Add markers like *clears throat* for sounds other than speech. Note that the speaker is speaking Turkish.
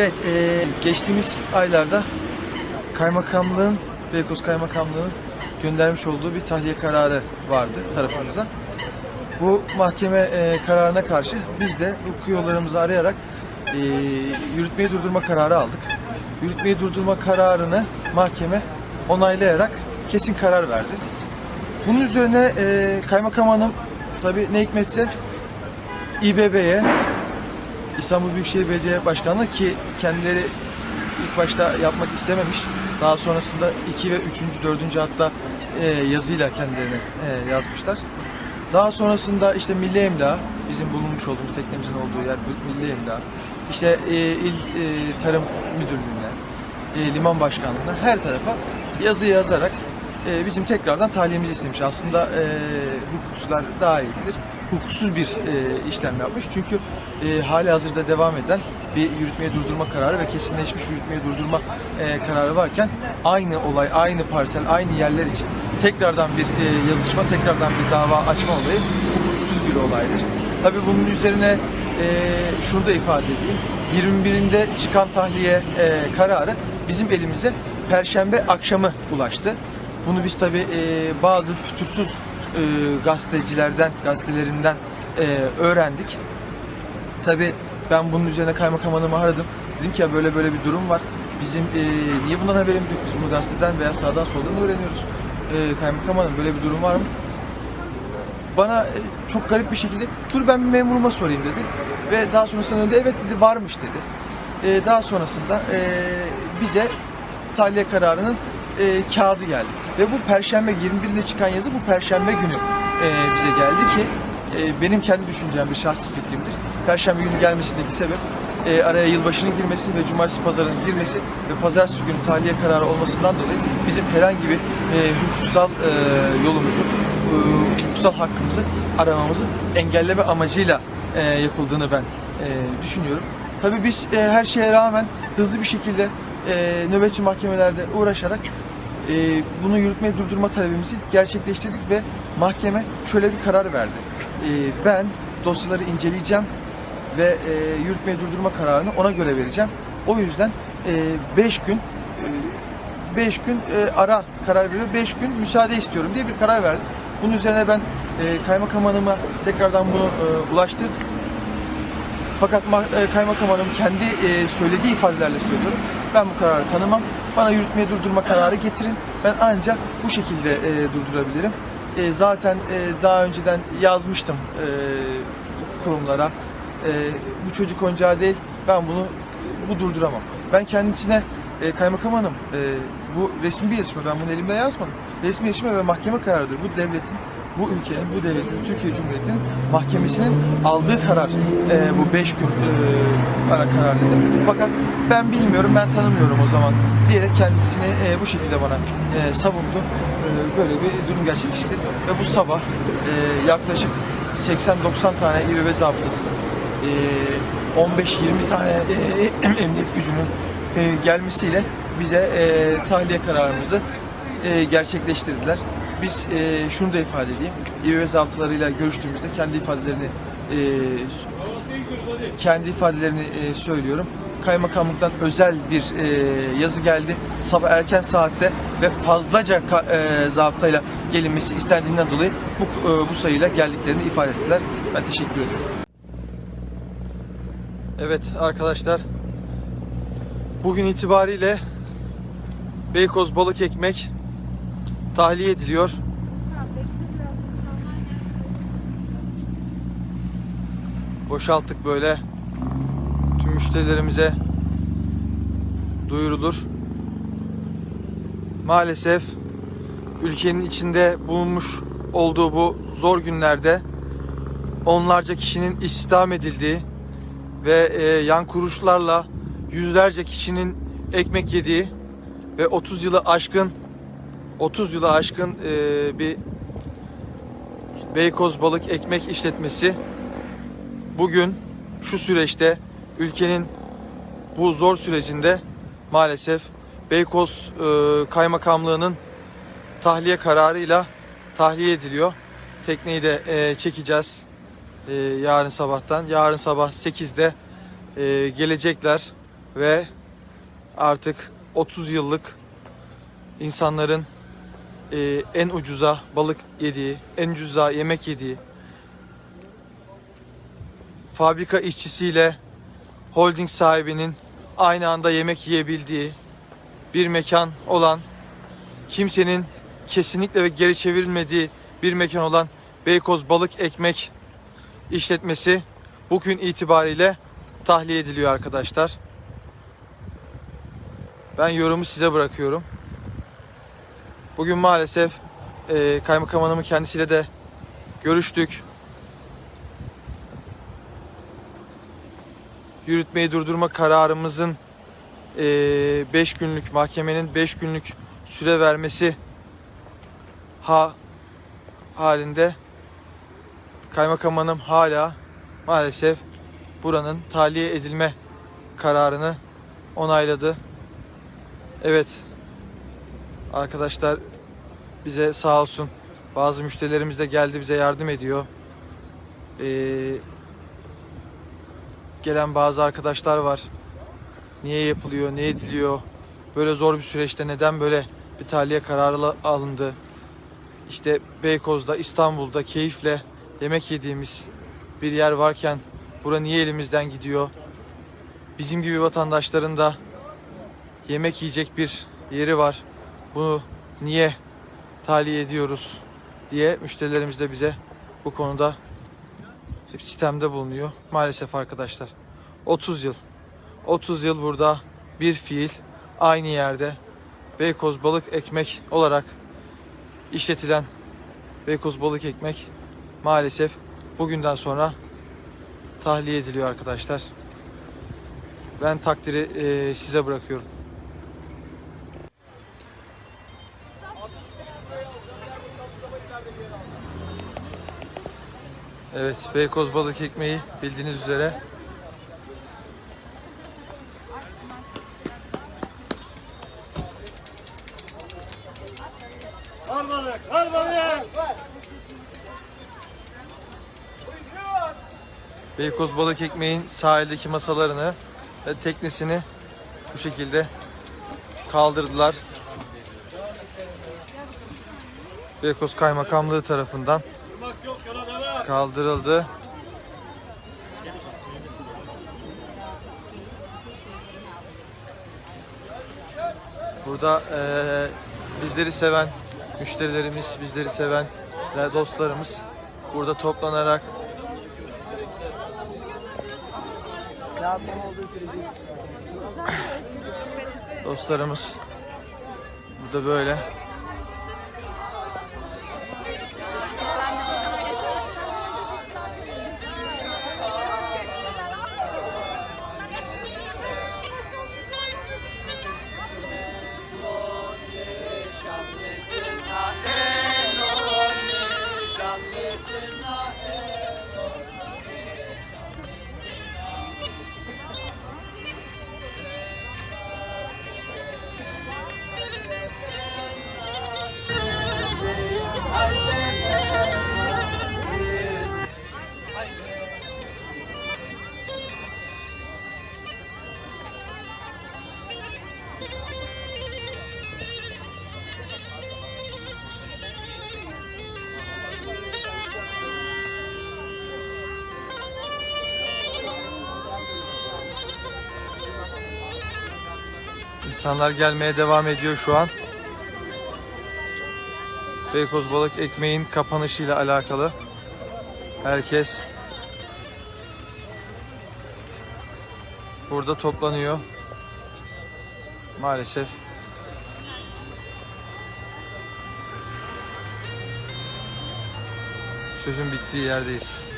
Evet, e, geçtiğimiz aylarda kaymakamlığın, Beykoz Kaymakamlığı'nın göndermiş olduğu bir tahliye kararı vardı tarafımıza. Bu mahkeme e, kararına karşı biz de hukuki yollarımızı arayarak e, yürütmeyi durdurma kararı aldık. Yürütmeyi durdurma kararını mahkeme onaylayarak kesin karar verdi. Bunun üzerine e, kaymakam hanım tabii ne hikmetse İBB'ye İstanbul Büyükşehir Belediye Başkanlığı ki kendileri ilk başta yapmak istememiş. Daha sonrasında 2 ve 3. 4. hatta e, yazıyla kendilerine e, yazmışlar. Daha sonrasında işte Milli Emlak, bizim bulunmuş olduğumuz teknemizin olduğu yer Milli Emlak, işte e, İl e, Tarım Müdürlüğü'ne, Liman Başkanlığı'na her tarafa yazı yazarak bizim tekrardan tahliyemizi istemiş. Aslında e, hukukçular daha iyi bilir. Hukuksuz bir e, işlem yapmış. Çünkü e, hali hazırda devam eden bir yürütmeyi durdurma kararı ve kesinleşmiş yürütmeyi durdurma e, kararı varken aynı olay, aynı parsel, aynı yerler için tekrardan bir e, yazışma, tekrardan bir dava açma olayı hukuksuz bir olaydır. Tabii bunun üzerine e, şunu da ifade edeyim. 21'inde çıkan tahliye e, kararı bizim elimize Perşembe akşamı ulaştı. Bunu biz tabii e, bazı fütursuz e, gazetecilerden, gazetelerinden e, öğrendik. Tabii ben bunun üzerine kaymakam hanımı aradım. Dedim ki ya böyle böyle bir durum var. Bizim e, niye bundan haberimiz yok? Biz bunu gazeteden veya sağdan soldan öğreniyoruz. E, kaymakam hanım böyle bir durum var mı? Bana e, çok garip bir şekilde dur ben bir memuruma sorayım dedi. Ve daha sonrasında döndü evet dedi varmış dedi. E, daha sonrasında e, bize tahliye kararının e, kağıdı geldi. Ve bu perşembe 21'de çıkan yazı bu perşembe günü e, bize geldi ki e, benim kendi düşüncem bir şahsi fikrimdir. Perşembe günü gelmesindeki sebep e, araya yılbaşının girmesi ve cumartesi pazarının girmesi ve pazartesi günü tahliye kararı olmasından dolayı bizim herhangi bir e, hukuksal e, yolumuzu, e, hukuksal hakkımızı aramamızı engelleme amacıyla e, yapıldığını ben e, düşünüyorum. Tabii biz e, her şeye rağmen hızlı bir şekilde e, nöbetçi mahkemelerde uğraşarak e, bunu yürütmeyi durdurma talebimizi gerçekleştirdik ve mahkeme şöyle bir karar verdi. E, ben dosyaları inceleyeceğim ve e, yürütmeyi durdurma kararını ona göre vereceğim. O yüzden 5 gün 5 gün e, ara karar veriyor. 5 gün müsaade istiyorum diye bir karar verdi. Bunun üzerine ben e, kaymakam hanıma tekrardan bunu e, ulaştırdım. Fakat e, kaymakam hanım kendi e, söylediği ifadelerle söylüyorum. Ben bu kararı tanımam. Bana yürütmeye durdurma kararı getirin. Ben ancak bu şekilde e, durdurabilirim. E, zaten e, daha önceden yazmıştım e, kurumlara. E, bu çocuk oyuncağı değil. Ben bunu bu durduramam. Ben kendisine e, kaymakam hanım e, bu resmi bir yazışma. Ben bunu elimde yazmadım. Resmi yazışma ve mahkeme kararıdır. Bu devletin bu ülkenin, bu devletin, Türkiye Cumhuriyeti'nin mahkemesinin aldığı karar e, bu beş gün e, ara karar dedim. Fakat ben bilmiyorum, ben tanımıyorum o zaman diyerek kendisini e, bu şekilde bana e, savundu. E, böyle bir durum gerçekleşti ve bu sabah e, yaklaşık 80-90 tane İBB zabıtası, e, 15-20 tane e, *clears throat* emniyet gücünün e, gelmesiyle bize e, tahliye kararımızı e, gerçekleştirdiler. Biz e, şunu da ifade edeyim. İBB zabıtalarıyla görüştüğümüzde kendi ifadelerini e, kendi ifadelerini e, söylüyorum. Kaymakamlıktan özel bir e, yazı geldi. Sabah erken saatte ve fazlaca ka- e, zabıtayla gelinmesi istendiğinden dolayı bu, e, bu sayıyla geldiklerini ifade ettiler. Ben teşekkür ederim. Evet arkadaşlar. Bugün itibariyle Beykoz balık ekmek tahliye ediliyor. Boşalttık böyle. Tüm müşterilerimize duyurulur. Maalesef ülkenin içinde bulunmuş olduğu bu zor günlerde onlarca kişinin istihdam edildiği ve e, yan kuruluşlarla yüzlerce kişinin ekmek yediği ve 30 yılı aşkın 30 yılı aşkın e, bir Beykoz Balık Ekmek işletmesi bugün şu süreçte ülkenin bu zor sürecinde maalesef Beykoz e, Kaymakamlığı'nın tahliye kararıyla tahliye ediliyor. Tekneyi de e, çekeceğiz e, yarın sabahtan. Yarın sabah 8'de e, gelecekler ve artık 30 yıllık insanların e, en ucuza balık yediği, en ucuza yemek yediği, fabrika işçisiyle holding sahibinin aynı anda yemek yiyebildiği bir mekan olan, kimsenin kesinlikle ve geri çevrilmediği bir mekan olan Beykoz Balık Ekmek işletmesi bugün itibariyle tahliye ediliyor arkadaşlar. Ben yorumu size bırakıyorum. Bugün maalesef e, kaymakam hanımın kendisiyle de görüştük. Yürütmeyi durdurma kararımızın 5 günlük mahkemenin 5 günlük süre vermesi ha halinde kaymakam hanım hala maalesef buranın tahliye edilme kararını onayladı. Evet arkadaşlar bize sağ olsun bazı müşterilerimiz de geldi bize yardım ediyor. Ee, gelen bazı arkadaşlar var. Niye yapılıyor, ne ediliyor? Böyle zor bir süreçte neden böyle bir tahliye kararı alındı? İşte Beykoz'da, İstanbul'da keyifle yemek yediğimiz bir yer varken bura niye elimizden gidiyor? Bizim gibi vatandaşların da yemek yiyecek bir yeri var. Bunu niye tahliye ediyoruz diye müşterilerimiz de bize bu konuda hep sistemde bulunuyor. Maalesef arkadaşlar. 30 yıl. 30 yıl burada bir fiil aynı yerde Beykoz Balık Ekmek olarak işletilen Beykoz Balık Ekmek maalesef bugünden sonra tahliye ediliyor arkadaşlar. Ben takdiri eee, size bırakıyorum. Evet, Beykoz balık ekmeği bildiğiniz üzere al balık. Beykoz balık ekmeğin sahildeki masalarını ve teknesini bu şekilde kaldırdılar. Beykoz Kaymakamlığı tarafından Durmak yok, yola devam. Kaldırıldı. Burada eee, bizleri seven müşterilerimiz, bizleri seven ve dostlarımız burada toplanarak dostlarımız burada böyle İnsanlar gelmeye devam ediyor şu an. Beykoz Balık Ekmeğin kapanışıyla alakalı. Herkes burada toplanıyor. Maalesef. Sözün bittiği yerdeyiz.